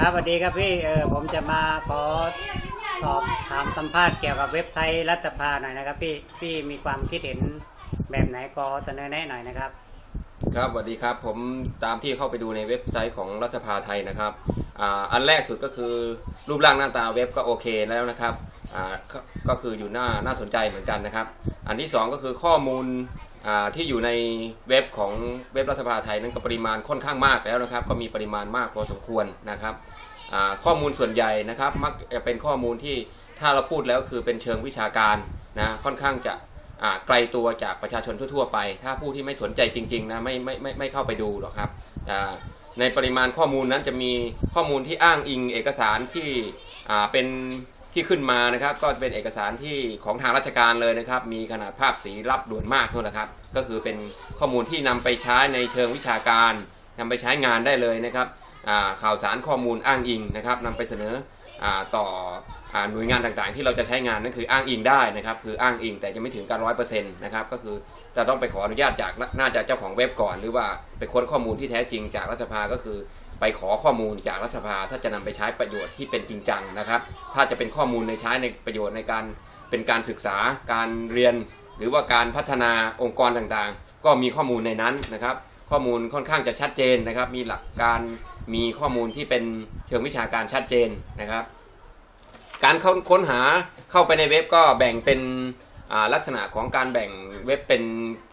ครับสวัสดีครับพี่เออผมจะมาขอสอบถามสัมภาษณ์เกี่ยวกับเว็บไซต์รัฐสภาหน่อยนะครับพี่พี่มีความคิดเห็นแบบไหนก็เสนอแนะหน่อยนะครับ ครับสวัสดีครับผมตามที่เข้าไปดูในเว็บไซต์ของรัฐสภาไทยนะครับอ่าอันแรกสุดก็คือรูปร่างหน้าตาเว็บก็โอเคแล้วนะครับอ่าก็คืออยู่หน้าน่าสนใจเหมือนกันนะครับ อันที่สองก็คือข้อมูล ที่อยู่ในเว็บของเว็บรัฐสภาไทยนั้นก็ปริมาณค่อนข้างมากแล้วนะครับ ก็มีปริมาณมากพอสมควรนะครับข้อมูลส่วนใหญ่นะครับมักจะเป็นข้อมูลที่ถ้าเราพูดแล้วคือเป็นเชิงวิชาการนะค่อนข้างจะไกลตัวจากประชาชนทั่ว ๆ ไป ถ้าผู้ที่ไม่สนใจจริงๆนะไม่ไม่ไม่ไม่เข้าไปดูหรอกครับในปริมาณข้อมูลนั้นจะมีข้อมูลที่อ้างอิงเอกสารที่เป็น ที่ขึ้นมานะครับก็เป็นเอกสารที่ของทางราชการเลยนะครับ มีขนาดภาพสีรับด่วนมากนู่นแหละครับ ก็คือเป็นข้อมูลที่นำไปใช้ในเชิงวิชาการนำไปใช้งานได้เลยนะครับข่าวสารข้อมูลอ้างอิงนะครับนำไปเสนอต่ออหน่วยงานต่างๆ ที่เราจะใช้งานนั่นคืออ้างอิงได้นะครับคืออ้างอิงแต่ยังไม่ถึงการร้อยเปอร์เซ็นต์นะครับก็คือจะต้องไปขออนุญาตจากน่าจะเจ้าของเว็บก่อน หรือว่าไปค้นข้อมูลที่แท้จริงจากรัฐสภาก็คือ ไปขอข้อมูลจากรัฐสภาถ้าจะนำไปใช้ประโยชน์ที่เป็นจริงจังนะครับ ถ้าจะเป็นข้อมูลในใช้ในประโยชน์ในการเป็นการศึกษาการเรียน หรือว่าการพัฒนาองค์กรต่างๆ ก็มีข้อมูลในนั้นนะครับ ข้อมูลค่อนข้างจะชัดเจนนะครับ มีหลักการมีข้อมูลที่เป็นเชิงวิชาการชัดเจนนะครับ การค้นค้นหาเข้าไปในเว็บก็แบ่งเป็นลักษณะของการแบ่งเว็บเป็น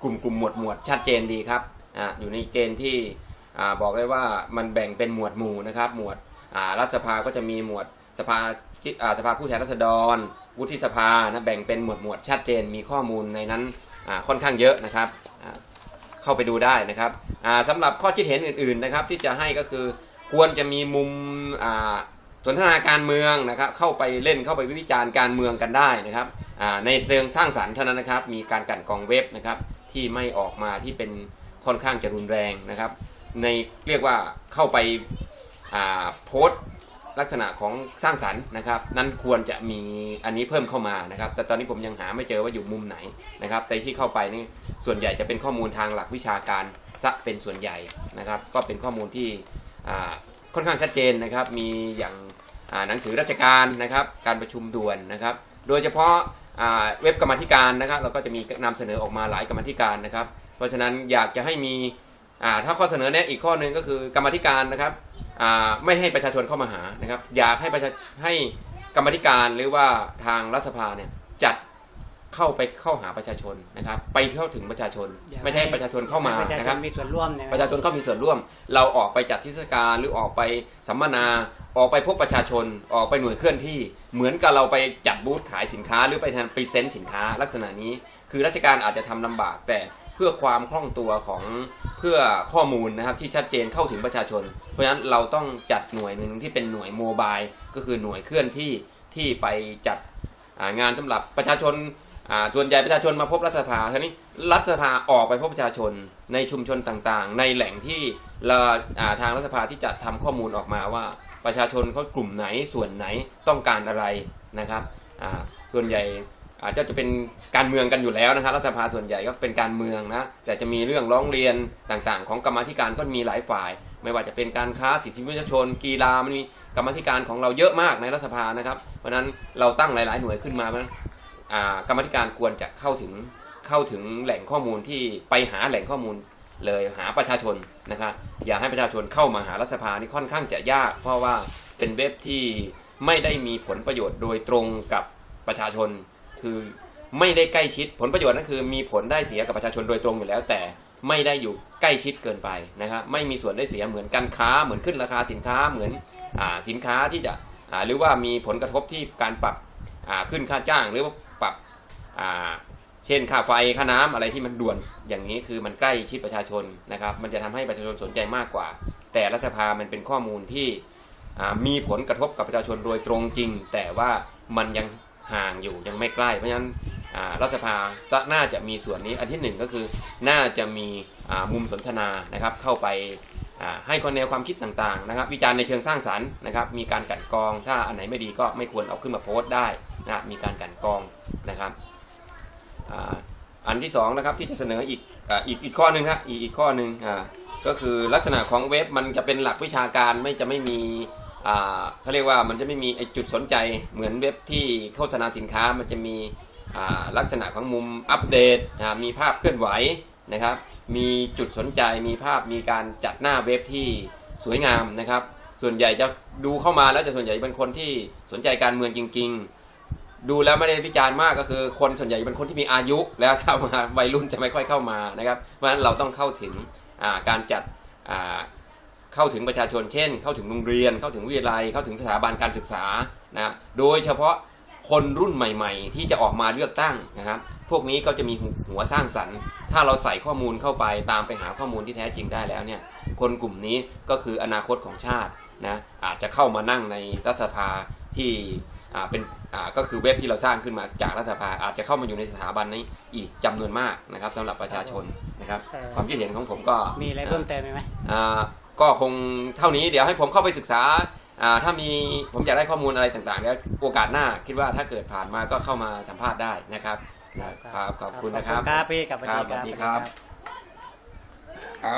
กลุ่มกลุ่มหมวดหมวดชัดเจนดีครับออยู่ในเกณฑ์ที่ บอกได้ว่ามันแบ่งเป็นหมวดหมู่นะครับ หมวดรัฐสภาก็จะมีหมวดสภาสภาผู้แทนราษฎร วุฒิสภานะแบ่งเป็นหมวดหมวดชัดเจนมีข้อมูลในนั้นค่อนข้างเยอะนะครับเข้าไปดูได้นะครับอ่าสำหรับข้อคิดเห็นอื่นๆนะครับที่จะให้ก็คือควรจะมีมุมสนทนาการเมืองนะครับเข้าไปเล่นเข้าไปวิจารณ์การเมืองกันได้นะครับในเชิงสร้างสรรค์เท่านั้นนะครับ มีการกันกรองเว็บนะครับที่ไม่ออกมาที่เป็นค่อนข้างจะรุนแรงนะครับ ในเรียกว่าเข้าไปาโพสต์ลักษณะของสร้างสรรค์นะครับ นั้นควรจะมีอันนี้เพิ่มเข้ามานะครับ แต่ตอนนี้ผมยังหาไม่เจอว่าอยู่มุมไหนนะครับ แต่ที่เข้าไปนี่ส่วนใหญ่จะเป็นข้อมูลทางหลักวิชาการซะเป็นส่วนใหญ่นะครับ ก็เป็นข้อมูลที่ค่อนข้างชัดเจนนะครับ มีอย่างหนังสือราชการนะครับ การประชุมด่วนนะครับ โดยเฉพาะาเว็บกรรมธิการนะครับ เราก็จะมีนำเสนอออกมาหลายกรรมธิการนะครับ เพราะฉะนั้นอยากจะให้มี อ่าถ้าข้อเสนอแนะอีกข้อหนึ่งก็คือกรรมาธิการนะครับอ่าไม่ให้ประชาชนเข้ามาหานะครับ อยากให้ประชาให้กรรมาธิการหรือว่าทางรัฐสภาเนี่ยจัดเข้าไปเข้าหาประชาชนนะครับ ไปเข้าถึงประชาชนอยากไม่ใช่ให้ประชาชนเข้ามาให้ประชานะชครับนมีส่วนร่วมเนี่ยประชาชนเข้ามีส่วนร่วม เราออกไปจัดเทศกาลหรือออกไปสัมมนาออกไปพบประชาชนออกไปหน่วยเคลื่อนที่ เหมือนกับเราไปจัดบูธขายสินค้า หรือไปแทนพรีเซนต์สินค้าลักษณะนี้ คือราชการอาจจะทำลำบากแต่ เพื่อความคล่องตัวของเพื่อข้อมูลนะครับที่ชัดเจนเข้าถึงประชาชน เพราะฉะนั้นเราต้องจัดหน่วยหนึ่งที่เป็นหน่วยโมบายก็คือหน่วยเคลื่อนที่ที่ไปจัดงานสำหรับประชาชนส่วนใหญ่ประชาชนมาพบรัฐสภาทีนี้รัฐสภาออกไปพบประชาชนในชุมชนต่างๆ ในแหล่งที่เราทางรัฐสภาที่จะทำข้อมูลออกมาว่าประชาชนเขากลุ่มไหนส่วนไหนต้องการอะไรนะครับส่วนใหญ่ อาจจะจะเป็นการเมืองกันอยู่แล้วนะครับรัฐสภาส่วนใหญ่ก็เป็นการเมืองนะแต่จะมีเรื่องร้องเรียนต่างๆ ของกรรมธิการก็มีหลายฝ่าย ไม่ว่าจะเป็นการค้าสิทธิมนุษยชน กีฬามันมีกรรมธิการของเราเยอะมากในรัฐสภานะครับ เพราะนั้นเราตั้งหลาย ๆ หน่วยขึ้นมาเพราะนั้นกรรมธิการควรจะเข้าถึงเข้าถึงแหล่งข้อมูลที่ไปหาแหล่งข้อมูลเลยหาประชาชนนะครับอย่าให้ประชาชนเข้ามาหารัฐสภานี่ค่อนข้างจะยาก เพราะว่าเป็นเว็บที่ไม่ได้มีผลประโยชน์โดยตรงกับประชาชน คือไม่ได้ใกล้ชิดผลประโยชน์นั่นคือ มีผลได้เสียกับประชาชนโดยตรงอยู่แล้ว แต่ไม่ได้อยู่ใกล้ชิดเกินไปนะครับไม่มีส่วนได้เสียเหมือนการค้าเหมือนขึ้นราคาสินค้าเหมือนอสินค้าที่จะหรือว่ามีผลกระทบที่การปรับขึ้นค่าจ้างหรือว่าปรับเช่นค่าไฟค่าน้ำอะไรที่มันด่วนอย่างนี้คือมันใกล้ชิดประชาชนนะครับ มันจะทำให้ประชาชนสนใจมากกว่า แต่รัฐสภามันเป็นข้อมูลที่มีผลกระทบกับประชาชนโดยตรงจริง แต่ว่ามันยัง ห่างอยู่ยังไม่ใกล้ เพราะฉะนั้นอ่ารัฐสภาก็น่าจะมีส่วนนี้อันที่หนึ่งก็คือน่าจะมีมุมสนทนานะครับเข้าไปให้คนแนวความคิดต่างๆนะครับ วิจารณ์ในเชิงสร้างสรรค์นะครับ มีการกันกรอง ถ้าอันไหนไม่ดีก็ไม่ควรเอาขึ้นมาโพสต์ได้นะมีการกันกรองนะครับอันที่สองนะครับที่จะเสนออีกอีกอีกข้อหนึ่งครับอีกอีกข้อหนึ่งก็คือลักษณะของเว็บมันจะเป็นหลักวิชาการไม่จะไม่มี เขาเรียกว่ามันจะไม่มีไอจุดสนใจเหมือนเว็บที่โฆษณาสินค้ามันจะมีลักษณะของมุมอัปเดตมีภาพเคลื่อนไหวนะครับ มีจุดสนใจมีภาพมีการจัดหน้าเว็บที่สวยงามนะครับ ส่วนใหญ่จะดูเข้ามาแล้วจะส่วนใหญ่เป็นคนที่สนใจการเมืองจริง ๆ ดูแล้วไม่ได้วิจารณ์มากก็คือ คนส่วนใหญ่เป็นคนที่มีอายุแล้วเข้ามาวัยรุ่นจะไม่ค่อยเข้ามานะครับเพราะฉะนั้นเราต้องเข้าถึงการจัด เข้าถึงประชาชนเช่น เข้าถึงโรงเรียน เข้าถึงวิทยาลัย เข้าถึงสถาบันการศึกษานะโดยเฉพาะคนรุ่นใหม่ๆ ที่จะออกมาเลือกตั้งนะครับ พวกนี้ก็จะมีหัวสร้างสรรค์ ถ้าเราใส่ข้อมูลเข้าไปตามไปหาข้อมูลที่แท้จริงได้แล้วเนี่ย คนกลุ่มนี้ก็คืออนาคตของชาตินะอาจจะเข้ามานั่งในรัฐสภาที่อ่าเป็นอ่าก็คือเว็บที่เราสร้างขึ้นมาจากรัฐสภาอาจจะเข้ามาอยู่ในสถาบันนี้อีกจำนวนมากนะครับสำหรับประชาชนนะครับ ความคิดเห็นของผมก็มีอะไรเพิ่มเติมไหมอ่า ก็คงเท่านี้เดี๋ยวให้ผมเข้าไปศึกษาอ่าถ้ามีผมอยากได้ข้อมูลอะไรต่างๆเดี๋ยวโอกาสหน้าคิดว่าถ้าเกิดผ่านมาก็เข้ามาสัมภาษณ์ได้นะครับครับขอบคุณนะครับครับพี่กับครับสวัสดีครับเอา